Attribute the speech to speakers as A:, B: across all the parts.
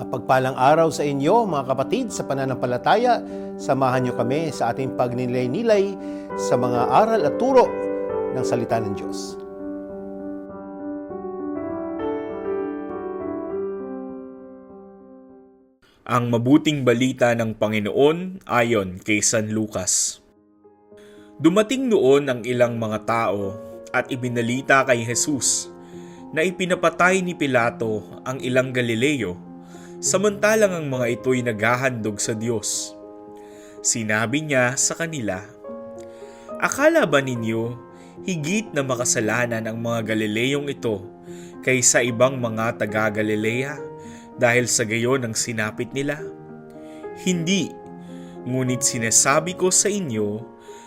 A: Mapagpalang araw sa inyo mga kapatid sa pananampalataya. Samahan niyo kami sa ating pagninilay-nilay sa mga aral at turo ng salita ng Diyos.
B: Ang mabuting balita ng Panginoon ayon kay San Lucas. Dumating noon ang ilang mga tao at ibinalita kay Jesus na ipinapatay ni Pilato ang ilang Galileo samantalang ang mga ito'y naghahandog sa Diyos. Sinabi niya sa kanila, Akala ba ninyo higit na makasalanan ang mga Galileong ito kaysa ibang mga taga-Galilea dahil sa gayon ang sinapit nila? Hindi, ngunit sinasabi ko sa inyo,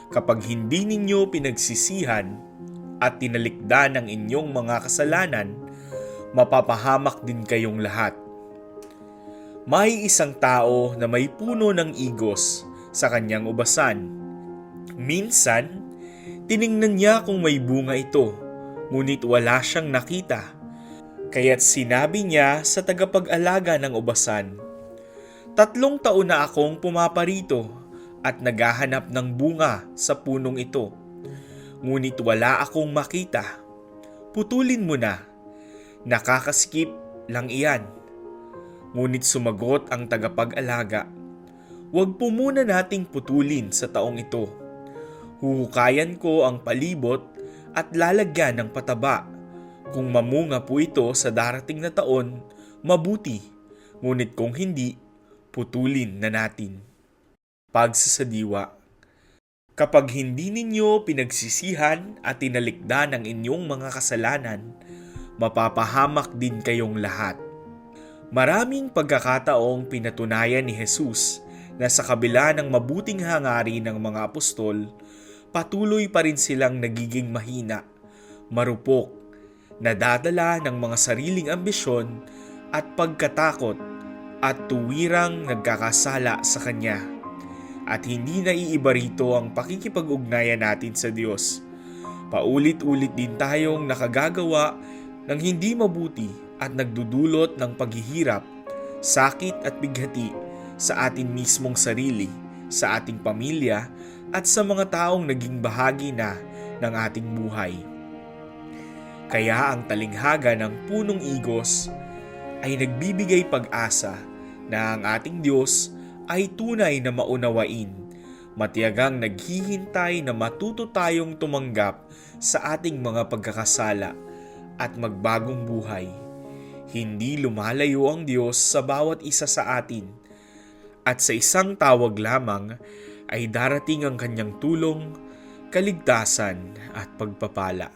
B: kapag hindi ninyo pinagsisihan at tinalikdan ang inyong mga kasalanan, mapapahamak din kayong lahat. May isang tao na may puno ng igos sa kanyang ubasan. Minsan, tiningnan niya kung may bunga ito, ngunit wala siyang nakita. Kaya't sinabi niya sa tagapag-alaga ng ubasan, Tatlong taon na akong pumaparito at naghahanap ng bunga sa punong ito. Ngunit wala akong makita. Putulin mo na. Nakakaskip lang iyan. Ngunit sumagot ang tagapag-alaga, Huwag po muna nating putulin sa taong ito. Huhukayan ko ang palibot at lalagyan ng pataba. Kung mamunga po ito sa darating na taon, mabuti. Ngunit kung hindi, putulin na natin. Pagsasadiwa Kapag hindi ninyo pinagsisihan at tinalikdan ang inyong mga kasalanan, mapapahamak din kayong lahat. Maraming pagkakataong pinatunayan ni Jesus na sa kabila ng mabuting hangarin ng mga apostol, patuloy pa rin silang nagiging mahina, marupok, nadadala ng mga sariling ambisyon at pagkatakot at tuwirang nagkakasala sa Kanya. At hindi naiiba rito ang pakikipag-ugnayan natin sa Diyos. Paulit-ulit din tayong nakagagawa ng hindi mabuti at nagdudulot ng paghihirap, sakit at bighati sa atin mismong sarili, sa ating pamilya at sa mga taong naging bahagi na ng ating buhay. Kaya ang talinghaga ng punong igos ay nagbibigay pag-asa na ang ating Diyos ay tunay na maunawain, matiyagang naghihintay na matuto tayong tumanggap sa ating mga pagkakasala at magbagong buhay. Hindi lumalayo ang Diyos sa bawat isa sa atin at sa isang tawag lamang ay darating ang kanyang tulong, kaligtasan at pagpapala.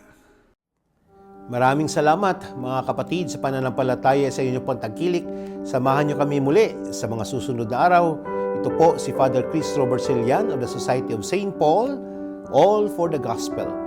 A: Maraming salamat mga kapatid sa pananampalataya sa inyong pagtangkilik. Samahan niyo kami muli sa mga susunod na araw. Ito po si Father Chris Robert Silian of the Society of St. Paul, All for the Gospel.